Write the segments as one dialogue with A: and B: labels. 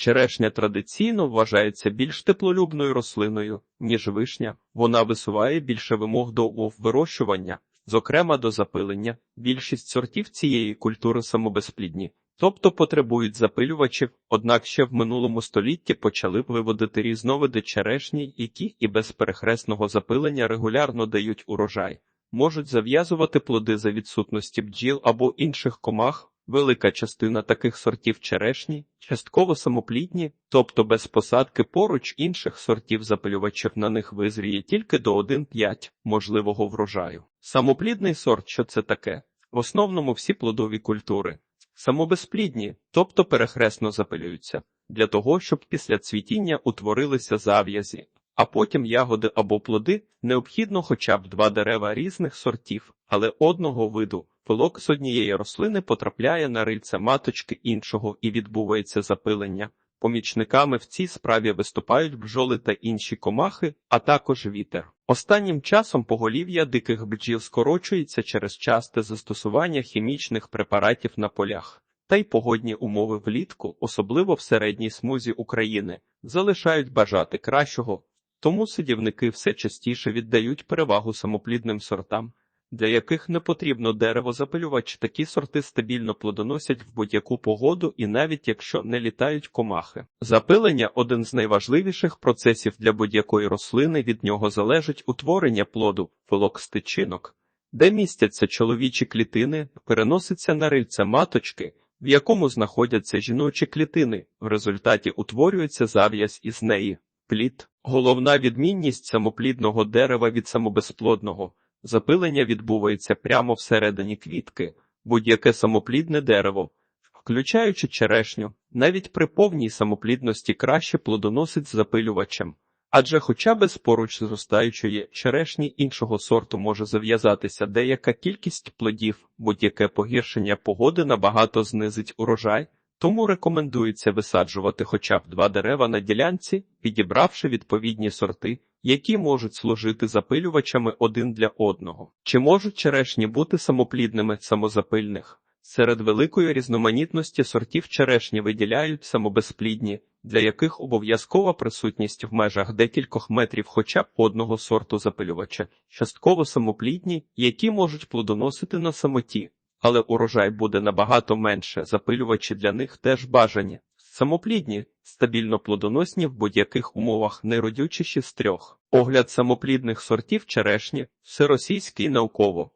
A: Черешня традиційно вважається більш теплолюбною рослиною, ніж вишня. Вона висуває більше вимог до умов вирощування, зокрема до запилення. Більшість сортів цієї культури самобезплідні, тобто потребують запилювачів, однак ще в минулому столітті почали виводити різновиди черешні, які і без перехресного запилення регулярно дають урожай. Можуть зав'язувати плоди за відсутності бджіл або інших комах. Велика частина таких сортів черешні частково самоплідні, тобто без посадки поруч інших сортів запилювачів на них визріє тільки до 1,5 можливого врожаю. Самоплідний сорт, що це таке? В основному всі плодові культури. Самобезплідні, тобто перехресно запилюються, для того, щоб після цвітіння утворилися зав'язі, а потім ягоди або плоди необхідно хоча б два дерева різних сортів, але одного виду. Пилок з однієї рослини потрапляє на рильце маточки іншого і відбувається запилення. Помічниками в цій справі виступають бджоли та інші комахи, а також вітер. Останнім часом поголів'я диких бджіл скорочується через часте застосування хімічних препаратів на полях. Та й погодні умови влітку, особливо в середній смузі України, залишають бажати кращого, тому сидівники все частіше віддають перевагу самоплідним сортам для яких не потрібно деревозапилювач, такі сорти стабільно плодоносять в будь-яку погоду і навіть якщо не літають комахи. Запилення один з найважливіших процесів для будь-якої рослини, від нього залежить утворення плоду, пилок стичинок, де містяться чоловічі клітини, переноситься на рильце маточки, в якому знаходяться жіночі клітини, в результаті утворюється зав'язь із неї. Плід головна відмінність самоплідного дерева від самобезплодного. Запилення відбувається прямо всередині квітки, будь-яке самоплідне дерево, включаючи черешню, навіть при повній самоплідності краще плодоносить запилювачем, адже хоча без поруч зростаючої черешні іншого сорту може зав'язатися деяка кількість плодів, будь-яке погіршення погоди набагато знизить урожай, тому рекомендується висаджувати хоча б два дерева на ділянці, підібравши відповідні сорти які можуть служити запилювачами один для одного. Чи можуть черешні бути самоплідними самозапильних? Серед великої різноманітності сортів черешні виділяють самобезплідні, для яких обов'язкова присутність в межах декількох метрів хоча б одного сорту запилювача, частково самоплідні, які можуть плодоносити на самоті, але урожай буде набагато менше, запилювачі для них теж бажані. Самоплідні, стабільно плодоносні в будь-яких умовах найродючіші з трьох. Огляд самоплідних сортів черешні, всеросійський науково.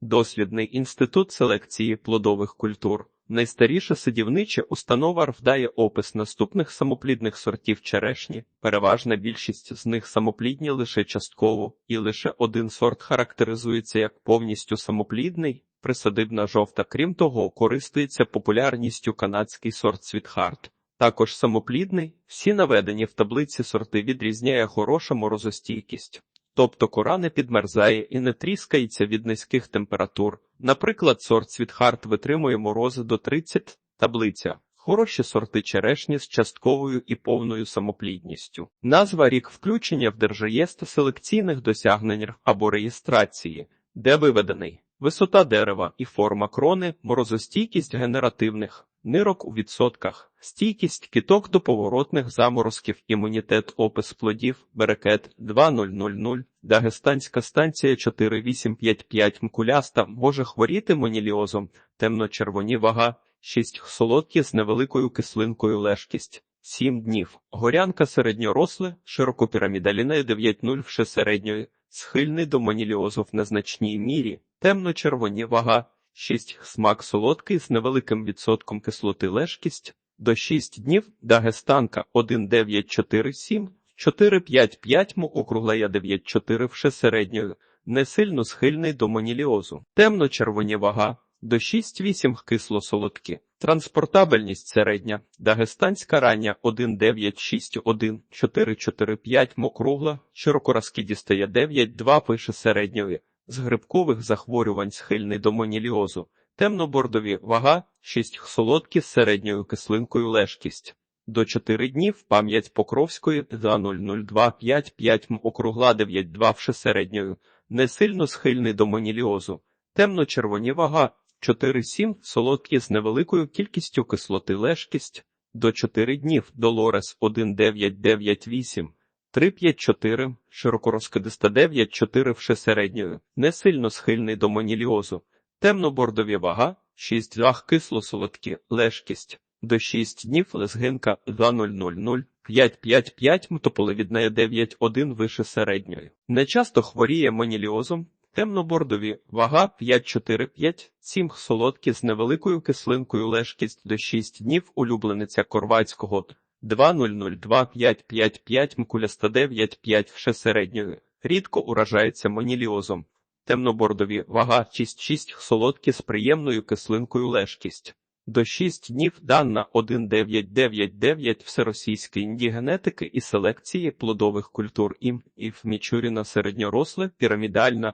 A: Дослідний інститут селекції плодових культур. Найстаріша сидівнича установа вдає опис наступних самоплідних сортів черешні, переважна більшість з них самоплідні лише частково, і лише один сорт характеризується як повністю самоплідний, присадибна жовта. Крім того, користується популярністю канадський сорт Світхарт. Також самоплідний, всі наведені в таблиці сорти відрізняє хороша морозостійкість, тобто кора не підмерзає і не тріскається від низьких температур. Наприклад, сорт Світхарт витримує морози до 30 таблиця. Хороші сорти черешні з частковою і повною самоплідністю. Назва рік включення в держреєстр селекційних досягнень або реєстрації, де виведений висота дерева і форма крони, морозостійкість генеративних нирок у відсотках, стійкість кіток до поворотних заморозків, імунітет, опис плодів, берекет 2000, Дагестанська станція 4855 мкуляста. Може хворіти моніліозом, темно-червоні вага, 6 солодкі з невеликою кислинкою лежкість. 7 днів. Горянка середньоросле, широкопірамідалінею 9,0 вше середньої, схильний до моніліозу в незначній мірі, темно-червоні вага, 6 смак солодкий з невеликим відсотком кислоти лежкість, до 6 днів Дагестанка 1947, 455 му округлея 94 вше середньою, не сильно схильний до моніліозу, темно-червоні вага, до 6-8 кисло-солодкі. Транспортабельність середня, Дагестанська рання 1961, 445 округла, широко розкидістає 9,2 пише середньої з грибкових захворювань схильний до моніліозу, темно-бордові вага, 6 солодкі з середньою кислинкою лежкість. До 4 днів пам'ять Покровської за 00255 округла 92 вше середньою, не сильно схильний до моніліозу, темно-червоні вага, 4-7 солодкі з невеликою кількістю кислоти лежкість. до 4 днів, Долорес 1998, 354, широкорозкидиста 9,4 вше середньою, не сильно схильний до моніліозу, темно-бордові вага, 6 ваг кисло-солодкі, лежкість, до 6 днів лезгинка 2000, 555 мотополевіднеє 9,1 вище середньої. Нечасто хворіє моніліозом, темно-бордові вага 5,4,5, 7 солодкі з невеликою кислинкою лежкість. До 6 днів улюблениця корвацького 2,002,555 мкуляста 9,5 вше середньої. Рідко уражається моніліозом. Темнобордові вага 6,6 солодкі з приємною кислинкою лежкість. До 6 днів дана 1999 всеросійської індігенетики і селекції плодових культур ім і Мічуріна середньоросле, пірамідальна,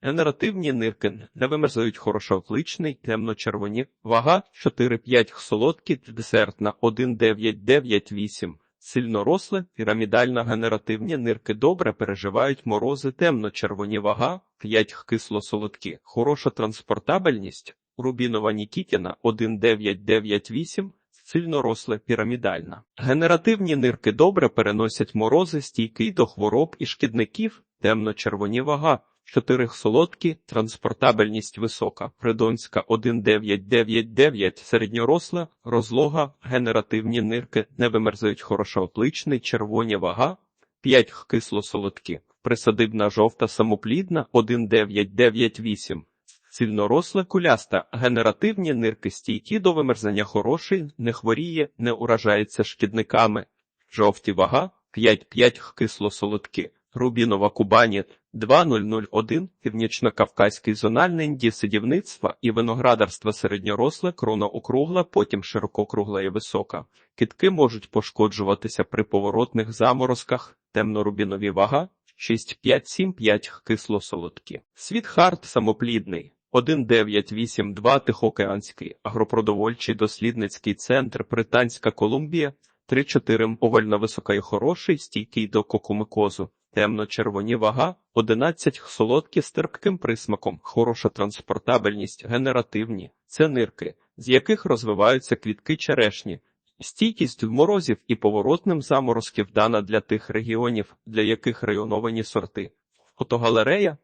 A: генеративні нирки не вимерзають хорошоокличний, темно-червоні, вага 4-5 солодкі, десертна 1998. Сильноросле, пірамідальна генеративні нирки добре переживають морози темно-червоні вага, 5 кисло-солодкі, хороша транспортабельність, рубінова Нікітіна 1998, сильноросле пірамідальна. Генеративні нирки добре переносять морози, стійкий до хвороб і шкідників, темно-червоні вага, 4 солодкі, транспортабельність висока, Придонська 1999, середньоросла, розлога, генеративні нирки не вимерзають хорошоопличний, червоні вага, 5 кисло-солодкі, присадибна жовта самоплідна 1998. Сильноросла куляста, генеративні нирки стійкі до вимерзання хороший, не хворіє, не уражається шкідниками. Жовті вага 5-5 кисло-солодкі. Рубінова Кубані 2001, Північно-Кавказький зональний інді сидівництва і виноградарства середньоросле, крона округла, потім ширококругла і висока. Китки можуть пошкоджуватися при поворотних заморозках, темно-рубінові вага 6,5-7,5 кисло-солодкі. Світхарт самоплідний. 1982 Тихоокеанський агропродовольчий дослідницький центр Британська Колумбія 3-4 овальна висока і хороший, стійкий до кокомикозу, темно-червоні вага, 11 солодкі з терпким присмаком, хороша транспортабельність, генеративні, це нирки, з яких розвиваються квітки черешні. Стійкість в морозів і поворотним заморозків дана для тих регіонів, для яких районовані сорти. Фотогалерея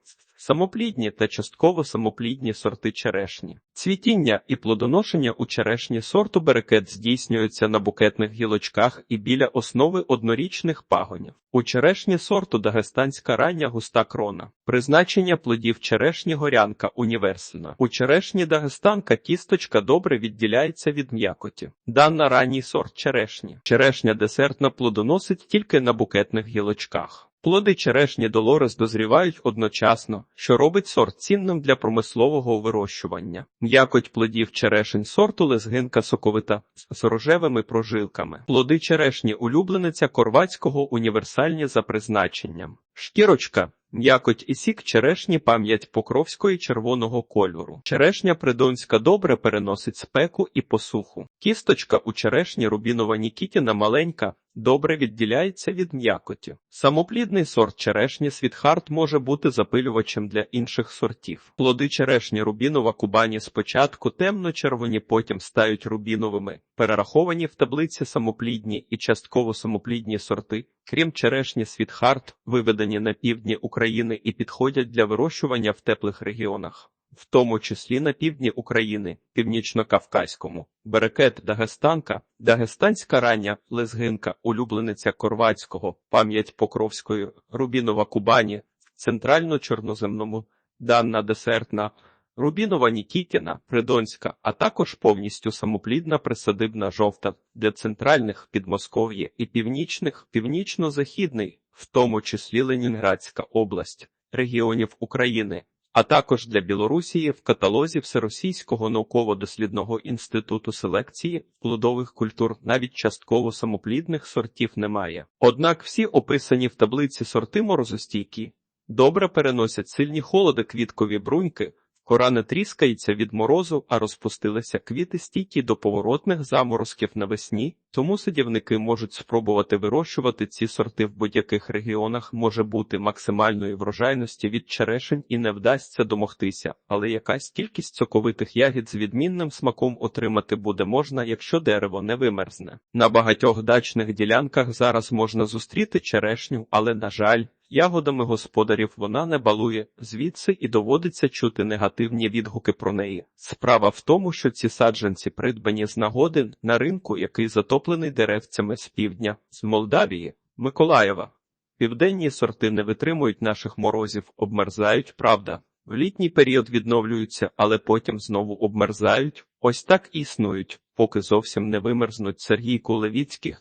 A: самоплідні та частково самоплідні сорти черешні. Цвітіння і плодоношення у черешні сорту берекет здійснюються на букетних гілочках і біля основи однорічних пагонів. У черешні сорту дагестанська рання густа крона. Призначення плодів черешні горянка універсальна. У черешні дагестанка кісточка добре відділяється від м'якоті. Дана ранній сорт черешні. Черешня десертна плодоносить тільки на букетних гілочках. Плоди черешні Долорес дозрівають одночасно, що робить сорт цінним для промислового вирощування. М'якоть плодів черешень сорту лезгинка соковита з рожевими прожилками. Плоди черешні улюблениця корвацького універсальні за призначенням. Шкірочка М'якоть і сік черешні пам'ять покровської червоного кольору. Черешня придонська добре переносить спеку і посуху. Кісточка у черешні рубінова Нікітіна маленька, добре відділяється від м'якоті. Самоплідний сорт черешні Світхарт може бути запилювачем для інших сортів. Плоди черешні рубінова Кубані спочатку темно-червоні, потім стають рубіновими, перераховані в таблиці самоплідні і частково самоплідні сорти. Крім черешні Світхарт, виведені на півдні України і підходять для вирощування в теплих регіонах, в тому числі на півдні України, північно-кавказькому, берекет Дагестанка, Дагестанська рання, лезгинка, улюблениця Корвацького, пам'ять Покровської, Рубінова Кубані, центрально-чорноземному, данна десертна. Рубінова Нікітіна, Придонська, а також повністю самоплідна присадибна жовта для центральних Підмосков'я і північних, північно-західний, в тому числі Ленінградська область, регіонів України, а також для Білорусії в каталозі Всеросійського науково-дослідного інституту селекції плодових культур навіть частково самоплідних сортів немає. Однак всі описані в таблиці сорти морозостійкі добре переносять сильні холоди квіткові бруньки Кора не тріскається від морозу, а розпустилися квіти стійкі до поворотних заморозків навесні, тому садівники можуть спробувати вирощувати ці сорти в будь-яких регіонах може бути максимальної врожайності від черешень і не вдасться домогтися, але якась кількість соковитих ягід з відмінним смаком отримати буде можна, якщо дерево не вимерзне. На багатьох дачних ділянках зараз можна зустріти черешню, але, на жаль, Ягодами господарів вона не балує, звідси і доводиться чути негативні відгуки про неї. Справа в тому, що ці саджанці придбані з нагоди на ринку, який затоплений деревцями з півдня, з Молдавії, Миколаєва. Південні сорти не витримують наших морозів, обмерзають, правда. В літній період відновлюються, але потім знову обмерзають. Ось так існують, поки зовсім не вимерзнуть Сергій Кулевіцький.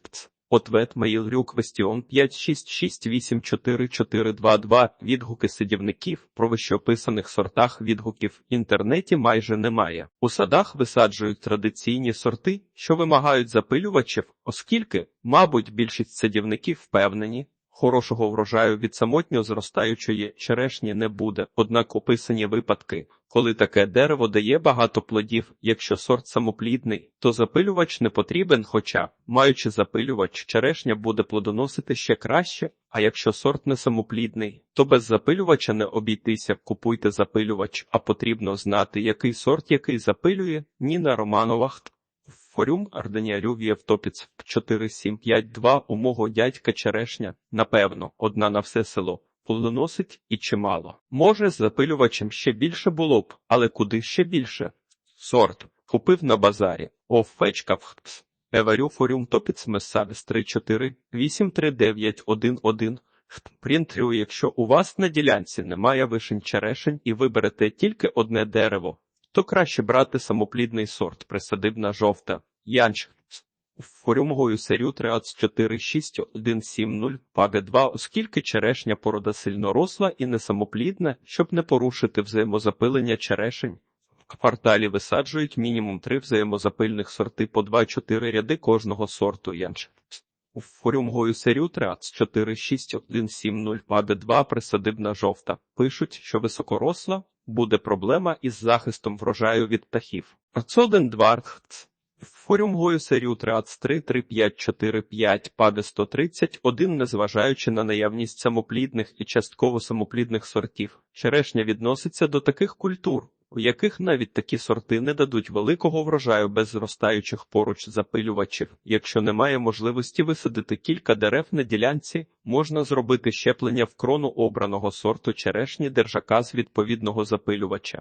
A: Ответ Маїлрю Квестіон 566844222 Відгуки садівників про вищописаних сортах відгуків в інтернеті майже немає. У садах висаджують традиційні сорти, що вимагають запилювачів, оскільки, мабуть, більшість садівників впевнені, Хорошого врожаю від самотньо зростаючої черешні не буде, однак описані випадки, коли таке дерево дає багато плодів, якщо сорт самоплідний, то запилювач не потрібен, хоча, маючи запилювач, черешня буде плодоносити ще краще, а якщо сорт не самоплідний, то без запилювача не обійтися, купуйте запилювач, а потрібно знати, який сорт який запилює, Ніна Романова. Форюм Арденіарю Євтопіц 4752 у мого дядька черешня, напевно, одна на все село. Плодоносить і чимало. Може, з запилювачем ще більше було б, але куди ще більше? Сорт. Купив на базарі. Офечка вхпс. Еварю форюм топіц месавіс 34 83911 Принтрю, якщо у вас на ділянці немає вишень черешень і ви берете тільки одне дерево, то краще брати самоплідний сорт присадибна жовта, янч, форюмгою серію 3461170 паге 2 оскільки черешня порода сильно росла і несамоплідна, щоб не порушити взаємозапилення черешень. В кварталі висаджують мінімум три взаємозапильних сорти по 2-4 ряди кожного сорту янч. У форюмгою серію 3461170 паде 2 присадибна жовта. Пишуть, що високоросла, буде проблема із захистом врожаю від птахів. Цоден Двархц. Форюмгою серію 33 3545 паде 131, незважаючи на наявність самоплідних і частково самоплідних сортів. Черешня відноситься до таких культур, у яких навіть такі сорти не дадуть великого врожаю без зростаючих поруч запилювачів. Якщо немає можливості висадити кілька дерев на ділянці, можна зробити щеплення в крону обраного сорту черешні держака з відповідного запилювача.